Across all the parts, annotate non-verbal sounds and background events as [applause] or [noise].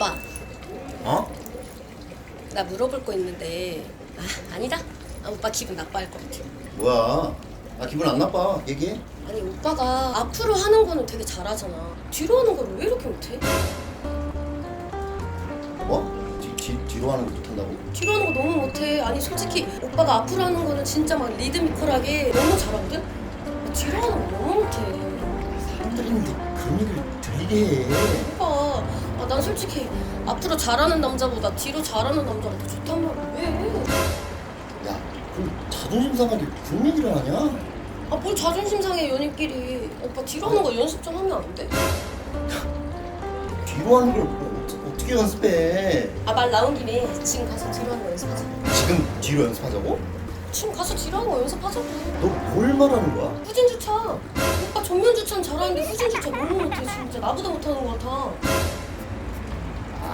오빠 어? 나 물어볼 거 있는데 아 아니다 아, 오빠 기분 나빠할 것 같아 뭐야? 나 기분 안 나빠. 얘기해. 아니 오빠가 앞으로 하는 거는 되게 잘하잖아 뒤로 하는 거를 왜 이렇게 못해? 뭐? 뒤, 뒤, 뒤로 하는 거 못한다고? 뒤로 하는 거 너무 못해 아니 솔직히 오빠가 앞으로 하는 거는 진짜 막 리드미컬하게 너무 잘하거든? 뒤로 하는 거 너무 못해 사람들이 있는데 그런 얘기를 들리게 해. 난 솔직히 앞으로 잘하는 남자보다 뒤로 잘하는 남자가 더 좋단 말이야 왜? 야, 그럼 자존심 상하게 그런 얘기를 하냐? 아 뭘 자존심 상해 연인끼리 오빠 뒤로 하는 거 연습 좀 하면 안 돼? 뒤로 하는 걸 뭐, 어떻게, 어떻게 연습해? 아 말 나온 김에 지금 가서 뒤로 하는 거 연습하자 지금 뒤로 연습하자고? 지금 가서 뒤로 하는 거 연습하자고 너 뭘 말하는 거야? 후진 주차 오빠 전면 주차는 잘하는데 후진 주차 너무 못해 진짜 나보다 못하는 거 같아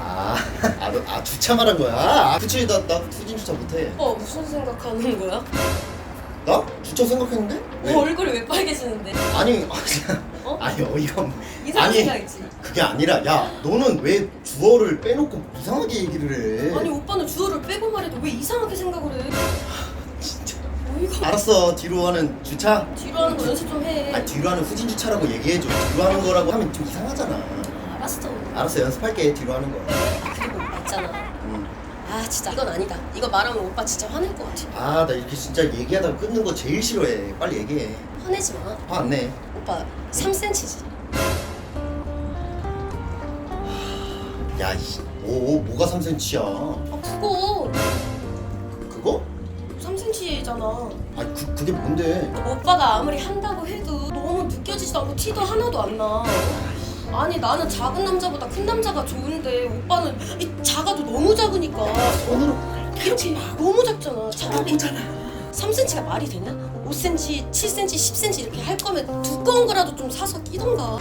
아, 아, 너, 아 주차 말한 거야? 아, 그치, 나, 나 후진 주차 못해. 오빠 무슨 생각하는 거야? 나? 주차 생각했는데? 왜? 어, 얼굴이 왜 빨개지는데? 아니, 아, 그냥, 어? 아니 어이가 없네. 이상한 아니, 생각이지 그게 아니라, 야, 너는 왜 주어를 빼놓고 이상하게 얘기를 해? 아니 오빠는 주어를 빼고 말해도 왜 이상하게 생각을 해? 진짜. 어이가 알았어, 뒤로 하는 주차. 뒤로 하는 거 연습 좀 해 아, 뒤로 하는 후진 주차라고 얘기해줘. 뒤로 하는 거라고 하면 좀 이상하잖아. 알았어 알았어, 연습할게. 뒤로 하는 거. 그리고 오빠 있잖아 응. 아 진짜 이건 아니다 이거 말하면 오빠 진짜 화낼 것 같아 아, 나 이렇게 진짜 얘기하다가 끊는 거 제일 싫어해. 빨리 얘기해. 화내지 마 화 안 내. 오빠 3cm지 야, 이, 오, 뭐가 3cm야? 아 그거 그거? 3cm잖아 아, 그, 그게 뭔데? 오빠가 아무리 한다고 해도 너무 느껴지지도 않고 티도 하나도 안 나 아니 나는 작은 남자보다 큰 남자가 좋은데 오빠는 이 작아도 너무 작으니까. 손으로 이렇게 너무 작잖아. 차라리 3cm가 말이 되냐? 5cm, 7cm, 10cm 이렇게 할 거면 두꺼운 거라도 좀 사서 끼던가.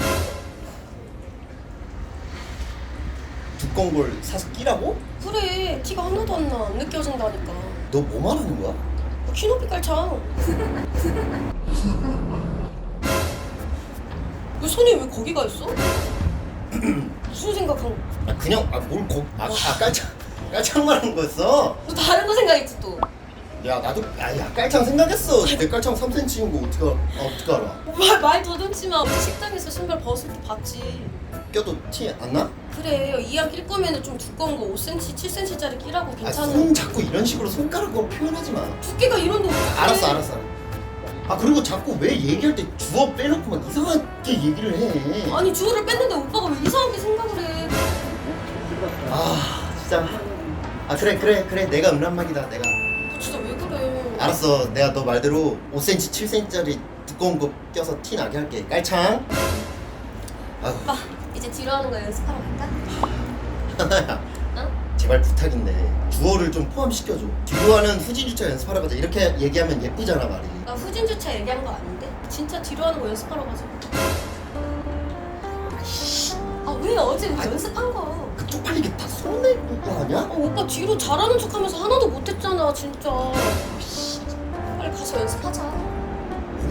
두꺼운 걸 사서 끼라고? 그래 티가 하나도 안 나. 안 느껴진다니까. 너 뭐 말하는 거야? 키 높이 깔창 [laughs] 왜 손이 왜 거기 가 있어? [clears throat] 무슨 생각한 거? 아 그냥 아뭘 거? 아, 아 깔창 깔창 말하는 거였어? 너 다른 거 생각했지 또 야 나도 야 야 깔창 생각했어. 내 깔창 3cm인 거 어떻게? 아, 어떻게 알아? 말, 말 더듬지 마. 우리 식당에서 신발 벗을 때 봤지. 껴도 티 안 나? 그래, 이왕 낄 거면 좀 두꺼운 거 5cm, 7cm짜리 끼라고 아 괜찮아. 손 자꾸 이런 식으로 손가락으로 표현하지 마. 두께가 이런데 어떡해. 알았어 알았어. 아 그리고 자꾸 왜 얘기할 때 주어 빼놓고 막 이상 하게 얘기를 해. 아니 주어를 뺐는데 오빠가 왜 이상하게 생각을 해. 아 진짜. 아 그래 그래 그래 내가 음란막이다 내가. 너 진짜 왜 그래. 알았어 내가 너 말대로 5cm 7cm짜리 두꺼운 거 껴서 티 나게 할게 깔창 아유 오빠, 이제 뒤로 하는 거 연습하러 갈까? 하나야 [laughs] 응? 제발 부탁인데 주어를 좀 포함시켜줘 뒤로 하는 후진 주차 연습하러 가자 이렇게 얘기하면 예쁘잖아 말이 나 후진 주차 얘기한 거 아닌데? 진짜 뒤로 하는 거 연습하러 가자. 아 왜 어제 우리 연습한 거? 그 쪽팔리게 다 손내고 거 아니야? 아 오빠 뒤로 잘하는 척하면서 하나도 못했잖아 진짜. 빨리 가서 연습하자.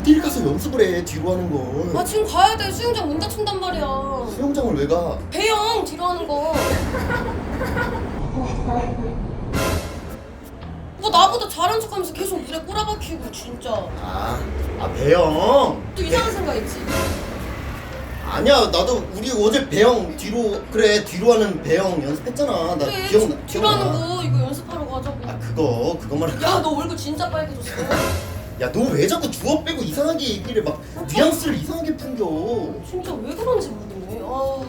어딜 가서 연습을 해 뒤로 하는 걸. 아 지금 가야 돼. 수영장 문 닫힌단 말이야. 수영장을 왜 가? 배영! 뒤로 하는 거. 뭐 나보다 잘한 척하면서 계속 물에 꼬라박히고 진짜. 아, 아 배영! 또 이상한 생각 있지? 아니야 나도 우리 어제 배영 뒤로 그래 뒤로 하는 배영 연습했잖아. 나 그래 기억나 뒤- 뒤로 하는. 거 이거 연습하러 가자고. 아 그거 그거 말해 야? 너 얼굴 진짜 빨개졌어 야 너 왜 자꾸 주어 빼고 이상하게 얘기를 막 뉘앙스를 이상하게 풍겨. 진짜 왜 그런지 모르겠네. 아.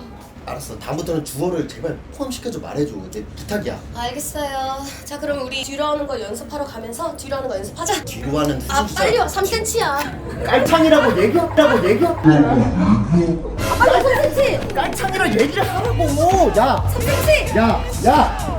알았어. 다음부터는 주어를 제발 포함시켜줘 말해줘. 내 부탁이야. 알겠어요. 자 그럼 우리 뒤로 하는 거 연습하러 가면서 뒤로 하는 거 연습하자. 뒤로 하는 아 주차 빨리 와. 3cm야. 깔창이라고 얘기하라고 얘기하 아 빨리 3cm 깔창이라 얘기를 하라고. 야. 3cm 야, 야!